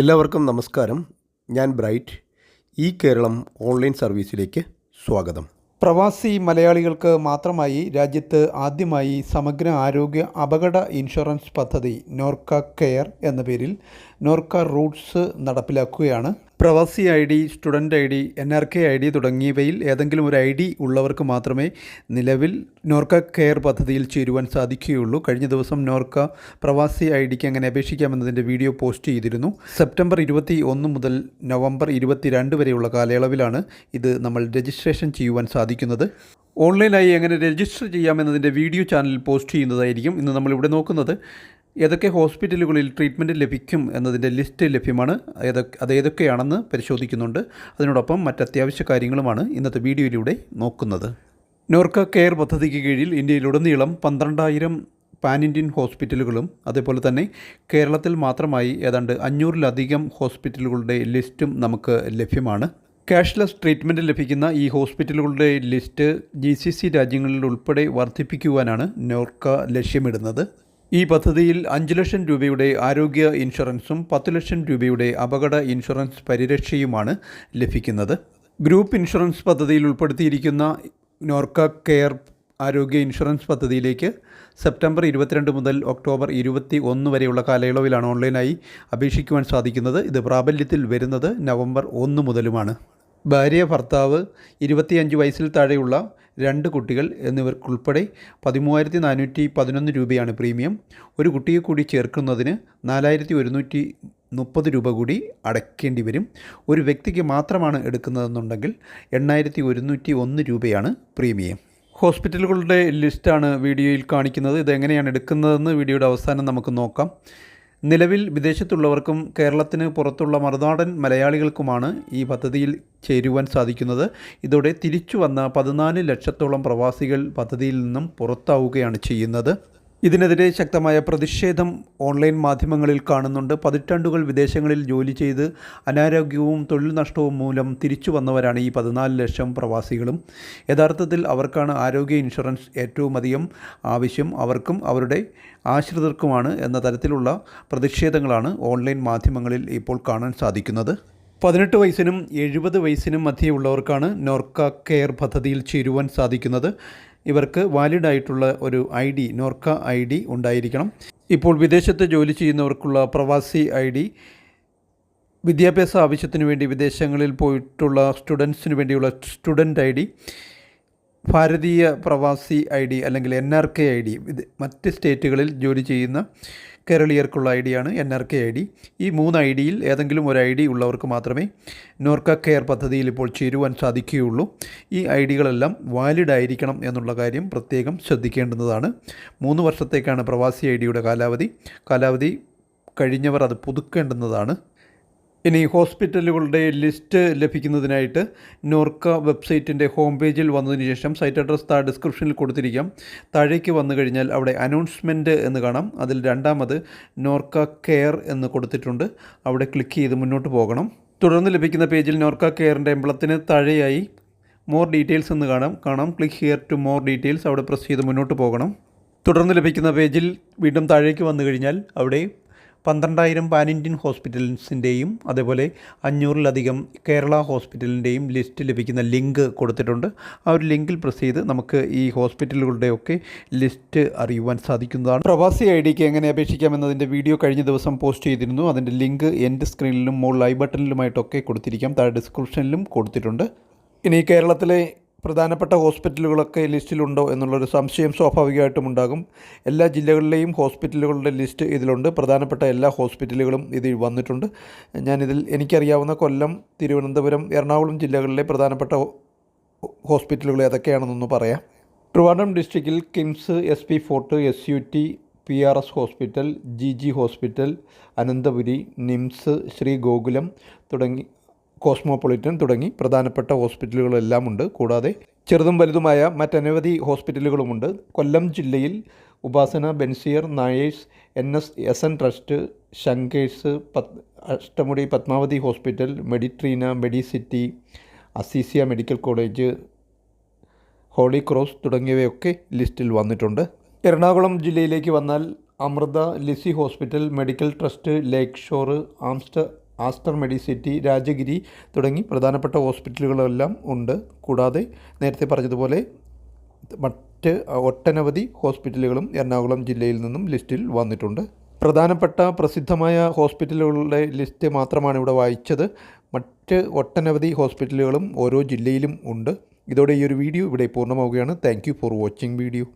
എല്ലാവർക്കും നമസ്കാരം. ഞാൻ ബ്രൈറ്റ്. ഈ കേരളം ഓൺലൈൻ സർവീസിലേക്ക് സ്വാഗതം. പ്രവാസി മലയാളികൾക്ക് മാത്രമായി രാജ്യത്ത് ആദ്യമായി സമഗ്ര ആരോഗ്യ അപകട ഇൻഷുറൻസ് പദ്ധതി നോർക്ക കെയർ എന്ന പേരിൽ നോർക്ക റൂട്ട്സ് നടപ്പിലാക്കുകയാണ്. പ്രവാസി I D student I D N R K I D തുടങ്ങിയവയിൽ ഏതെങ്കിലും ഒരു ഐ ഡി ഉള്ളവർക്ക് മാത്രമേ നിലവിൽ നോർക്ക കെയർ പദ്ധതിയിൽ ചേരുവാൻ സാധിക്കുകയുള്ളൂ. കഴിഞ്ഞ ദിവസം നോർക്ക പ്രവാസി ഐ ഡിക്ക് എങ്ങനെ അപേക്ഷിക്കാമെന്നതിന്റെ വീഡിയോ പോസ്റ്റ് ചെയ്തിരുന്നു. സെപ്റ്റംബർ ഇരുപത്തി ഒന്ന് മുതൽ നവംബർ ഇരുപത്തിരണ്ട് വരെയുള്ള കാലയളവിലാണ് ഇത് നമ്മൾ രജിസ്ട്രേഷൻ ചെയ്യുവാൻ സാധിക്കുന്നത്. ഓൺലൈനായി എങ്ങനെ രജിസ്റ്റർ ചെയ്യാമെന്നതിന്റെ വീഡിയോ ചാനലിൽ പോസ്റ്റ് ചെയ്യുന്നതായിരിക്കും ഇന്ന് നമ്മളിവിടെ നോക്കുന്നത്. ഏതൊക്കെ ഹോസ്പിറ്റലുകളിൽ ട്രീറ്റ്മെന്റ് ലഭിക്കും എന്നതിന്റെ ലിസ്റ്റ് ലഭ്യമാണ്. ഏതൊക്കെ അത് ഏതൊക്കെയാണെന്ന് പരിശോധിക്കുന്നുണ്ട്. അതിനോടൊപ്പം മറ്റത്യാവശ്യ കാര്യങ്ങളുമാണ് ഇന്നത്തെ വീഡിയോയിലൂടെ നോക്കുന്നത്. നോർക്ക കെയർ പദ്ധതിക്ക് കീഴിൽ ഇന്ത്യയിലുടനീളം പന്ത്രണ്ടായിരം പാൻ ഇന്ത്യൻ ഹോസ്പിറ്റലുകളും അതേപോലെ തന്നെ കേരളത്തിൽ മാത്രമായി ഏതാണ്ട് അഞ്ഞൂറിലധികം ഹോസ്പിറ്റലുകളുടെ ലിസ്റ്റും നമുക്ക് ലഭ്യമാണ്. ക്യാഷ്ലെസ് ട്രീറ്റ്മെന്റ് ലഭിക്കുന്ന ഈ ഹോസ്പിറ്റലുകളുടെ ലിസ്റ്റ് ജി സി സി രാജ്യങ്ങളിൽ ഉൾപ്പെടെ വർദ്ധിപ്പിക്കുവാനാണ് നോർക്ക ലക്ഷ്യമിടുന്നത്. ഈ പദ്ധതിയിൽ അഞ്ച് ലക്ഷം രൂപയുടെ ആരോഗ്യ ഇൻഷുറൻസും പത്ത് ലക്ഷം രൂപയുടെ അപകട ഇൻഷുറൻസ് പരിരക്ഷയുമാണ് ലഭിക്കുന്നത്. ഗ്രൂപ്പ് ഇൻഷുറൻസ് പദ്ധതിയിൽ ഉൾപ്പെടുത്തിയിരിക്കുന്ന നോർക്ക കെയർ ആരോഗ്യ ഇൻഷുറൻസ് പദ്ധതിയിലേക്ക് സെപ്റ്റംബർ ഇരുപത്തിരണ്ട് മുതൽ ഒക്ടോബർ ഇരുപത്തി ഒന്ന് വരെയുള്ള കാലയളവിലാണ് ഓൺലൈനായി അപേക്ഷിക്കുവാൻ സാധിക്കുന്നത്. ഇത് പ്രാബല്യത്തിൽ വരുന്നത് നവംബർ ഒന്ന് മുതലുമാണ്. ഭാര്യ ഭർത്താവ് ഇരുപത്തിയഞ്ച് വയസ്സിൽ താഴെയുള്ള രണ്ട് കുട്ടികൾ എന്നിവർക്കുൾപ്പെടെ പതിമൂവായിരത്തി നാനൂറ്റി പതിനൊന്ന് രൂപയാണ് പ്രീമിയം. ഒരു കുട്ടിയെ കൂടി ചേർക്കുന്നതിന് നാലായിരത്തി ഒരുന്നൂറ്റി മുപ്പത് രൂപ കൂടി അടയ്ക്കേണ്ടി വരും. ഒരു വ്യക്തിക്ക് മാത്രമാണ് എടുക്കുന്നതെന്നുണ്ടെങ്കിൽ എണ്ണായിരത്തി ഒരുന്നൂറ്റി ഒന്ന് രൂപയാണ് പ്രീമിയം. ഹോസ്പിറ്റലുകളുടെ ലിസ്റ്റാണ് വീഡിയോയിൽ കാണിക്കുന്നത്. ഇതെങ്ങനെയാണ് എടുക്കുന്നതെന്ന് വീഡിയോയുടെ അവസാനം നമുക്ക് നോക്കാം. നിലവിൽ വിദേശത്തുള്ളവർക്കും കേരളത്തിന് പുറത്തുള്ള മറുനാടൻ മലയാളികൾക്കുമാണ് ഈ പദ്ധതിയിൽ ചേരുവാൻ സാധിക്കുന്നത്. ഇതോടെ തിരിച്ചു വന്ന പതിനാല് ലക്ഷത്തോളം പ്രവാസികൾ പദ്ധതിയിൽ നിന്നും പുറത്താവുകയാണ് ചെയ്യുന്നത്. ഇതിനെതിരെ ശക്തമായ പ്രതിഷേധം ഓൺലൈൻ മാധ്യമങ്ങളിൽ കാണുന്നുണ്ട്. പതിറ്റാണ്ടുകൾ വിദേശങ്ങളിൽ ജോലി ചെയ്ത് അനാരോഗ്യവും തൊഴിൽ നഷ്ടവും മൂലം തിരിച്ചു വന്നവരാണ് ഈ പതിനാല് ലക്ഷം പ്രവാസികളും. യഥാർത്ഥത്തിൽ അവർക്കാണ് ആരോഗ്യ ഇൻഷുറൻസ് ഏറ്റവും അധികം ആവശ്യം. അവർക്കും അവരുടെ ആശ്രിതർക്കുമാണ് എന്ന തരത്തിലുള്ള പ്രതിഷേധങ്ങളാണ് ഓൺലൈൻ മാധ്യമങ്ങളിൽ ഇപ്പോൾ കാണാൻ സാധിക്കുന്നത്. പതിനെട്ട് വയസ്സിനും എഴുപത് വയസ്സിനും മധ്യയുള്ളവർക്കാണ് നോർക്ക കെയർ പദ്ധതിയിൽ ചേരുവാൻ സാധിക്കുന്നത്. ഇവർക്ക് വാലിഡ് ആയിട്ടുള്ള ഒരു I D Norka I D ഉണ്ടായിരിക്കണം. ഇപ്പോൾ വിദേശത്ത് ജോലി ചെയ്യുന്നവർക്കുള്ള പ്രവാസി ഐ ഡി വിദ്യാഭ്യാസ ആവശ്യത്തിന് വേണ്ടി വിദേശങ്ങളിൽ പോയിട്ടുള്ള സ്റ്റുഡൻസിന് വേണ്ടിയുള്ള സ്റ്റുഡന്റ് ഐ ഡി ഭാരതീയ പ്രവാസി ഐ ഡി അല്ലെങ്കിൽ N R K I D മറ്റ് സ്റ്റേറ്റുകളിൽ ജോലി ചെയ്യുന്ന കേരളീയർക്കുള്ള I ഡിയാണ് N R K I D. ഈ മൂന്ന് ഐ ഡിയിൽ ഏതെങ്കിലും ഒരു ഐ ഡി ഉള്ളവർക്ക് മാത്രമേ നോർക്ക കെയർ പദ്ധതിയിൽ ഇപ്പോൾ ചേരുവാൻ സാധിക്കുകയുള്ളൂ. ഈ ഐ ഡികളെല്ലാം വാലിഡ് ആയിരിക്കണം എന്നുള്ള കാര്യം പ്രത്യേകം ശ്രദ്ധിക്കേണ്ടുന്നതാണ്. മൂന്ന് വർഷത്തേക്കാണ് പ്രവാസി ഐ ഡിയുടെ കാലാവധി. കാലാവധി കഴിഞ്ഞവർ അത് പുതുക്കേണ്ടുന്നതാണ്. ഇനി ഹോസ്പിറ്റലുകളുടെ ലിസ്റ്റ് ലഭിക്കുന്നതിനായിട്ട് നോർക്ക വെബ്സൈറ്റിന്റെ ഹോം പേജിൽ വന്നതിന് ശേഷം സൈറ്റ് അഡ്രസ് താ ഡിസ്ക്രിപ്ഷനിൽ കൊടുത്തിരിക്കാം. താഴേക്ക് വന്നു കഴിഞ്ഞാൽ അവിടെ അനൗൺസ്മെന്റ് എന്ന് കാണാം. അതിൽ രണ്ടാമത് നോർക്ക കെയർ എന്ന് കൊടുത്തിട്ടുണ്ട്. അവിടെ ക്ലിക്ക് ചെയ്ത് മുന്നോട്ട് പോകണം. തുടർന്ന് ലഭിക്കുന്ന പേജിൽ നോർക്ക കെയറിന്റെ എംബ്ലത്തിന് താഴെയായി മോർ ഡീറ്റെയിൽസ് എന്ന് കാണാം. കാണാം. Click here to more details. അവിടെ പ്രസ് ചെയ്ത് മുന്നോട്ട് പോകണം. തുടർന്ന് ലഭിക്കുന്ന പേജിൽ വീണ്ടും താഴേക്ക് വന്നു കഴിഞ്ഞാൽ അവിടെ പന്ത്രണ്ടായിരം പാൻ ഇന്ത്യൻ ഹോസ്പിറ്റൽസിന്റെയും അതേപോലെ അഞ്ഞൂറിലധികം കേരള ഹോസ്പിറ്റലിന്റെയും ലിസ്റ്റ് ലഭിക്കുന്ന ലിങ്ക് കൊടുത്തിട്ടുണ്ട്. ആ ഒരു ലിങ്കിൽ പ്രസ് ചെയ്ത് നമുക്ക് ഈ ഹോസ്പിറ്റലുകളുടെയൊക്കെ ലിസ്റ്റ് അറിയുവാൻ സാധിക്കുന്നതാണ്. പ്രവാസി ഐ ഡിക്ക് എങ്ങനെ അപേക്ഷിക്കാമെന്നതിന്റെ വീഡിയോ കഴിഞ്ഞ ദിവസം പോസ്റ്റ് ചെയ്തിരുന്നു. അതിന്റെ ലിങ്ക് എന്റെ സ്ക്രീനിലും മുകളിൽ ഐ ബട്ടണിലുമായിട്ടൊക്കെ കൊടുത്തിരിക്കാം. താഴെ ഡിസ്ക്രിപ്ഷനിലും കൊടുത്തിട്ടുണ്ട്. ഇനി കേരളത്തിലെ പ്രധാനപ്പെട്ട ഹോസ്പിറ്റലുകളൊക്കെ ലിസ്റ്റിലുണ്ടോ എന്നുള്ളൊരു സംശയം സ്വാഭാവികമായിട്ടും ഉണ്ടാകും. എല്ലാ ജില്ലകളിലെയും ഹോസ്പിറ്റലുകളുടെ ലിസ്റ്റ് ഇതിലുണ്ട്. പ്രധാനപ്പെട്ട എല്ലാ ഹോസ്പിറ്റലുകളും ഇതിൽ വന്നിട്ടുണ്ട്. ഞാനിതിൽ എനിക്കറിയാവുന്ന കൊല്ലം തിരുവനന്തപുരം എറണാകുളം ജില്ലകളിലെ പ്രധാനപ്പെട്ട ഹോസ്പിറ്റലുകൾ ഏതൊക്കെയാണെന്നൊന്ന് പറയാം. ട്രിവാൻഡ്രം ഡിസ്ട്രിക്റ്റിൽ KIMS S P Fort S U T P R S hospital G G hospital Ananthapuri NIMS Shri Gokulam തുടങ്ങി കോസ്മോപൊളിറ്റൻ തുടങ്ങി പ്രധാനപ്പെട്ട ഹോസ്പിറ്റലുകളെല്ലാം ഉണ്ട്. കൂടാതെ ചെറുതും വലുതുമായ മറ്റനവധി ഹോസ്പിറ്റലുകളുമുണ്ട്. കൊല്ലം ജില്ലയിൽ Upasana Bensiger Nairs N S S N trust Shankars പത് Ashtamudi Padmavathi hospital Meditrina Medicity Azeezia medical college Holy Cross തുടങ്ങിയവയൊക്കെ ലിസ്റ്റിൽ വന്നിട്ടുണ്ട്. എറണാകുളം ജില്ലയിലേക്ക് വന്നാൽ Amrita Lisie hospital medical trust Lakeshore ആംസ്റ്റർ ആസ്റ്റർ മെഡിസിറ്റി രാജഗിരി തുടങ്ങി പ്രധാനപ്പെട്ട ഹോസ്പിറ്റലുകളെല്ലാം ഉണ്ട്. കൂടാതെ നേരത്തെ പറഞ്ഞതുപോലെ മറ്റ് ഒട്ടനവധി ഹോസ്പിറ്റലുകളും എറണാകുളം ജില്ലയിൽ നിന്നും ലിസ്റ്റിൽ വന്നിട്ടുണ്ട്. പ്രധാനപ്പെട്ട പ്രസിദ്ധമായ ഹോസ്പിറ്റലുകളുടെ ലിസ്റ്റ് മാത്രമാണ് ഇവിടെ വായിച്ചത്. മറ്റ് ഒട്ടനവധി ഹോസ്പിറ്റലുകളും ഓരോ ജില്ലയിലും ഉണ്ട്. ഇതോടെ ഈ ഒരു വീഡിയോ ഇവിടെ പൂർണമാവുകയാണ്. Thank for watching video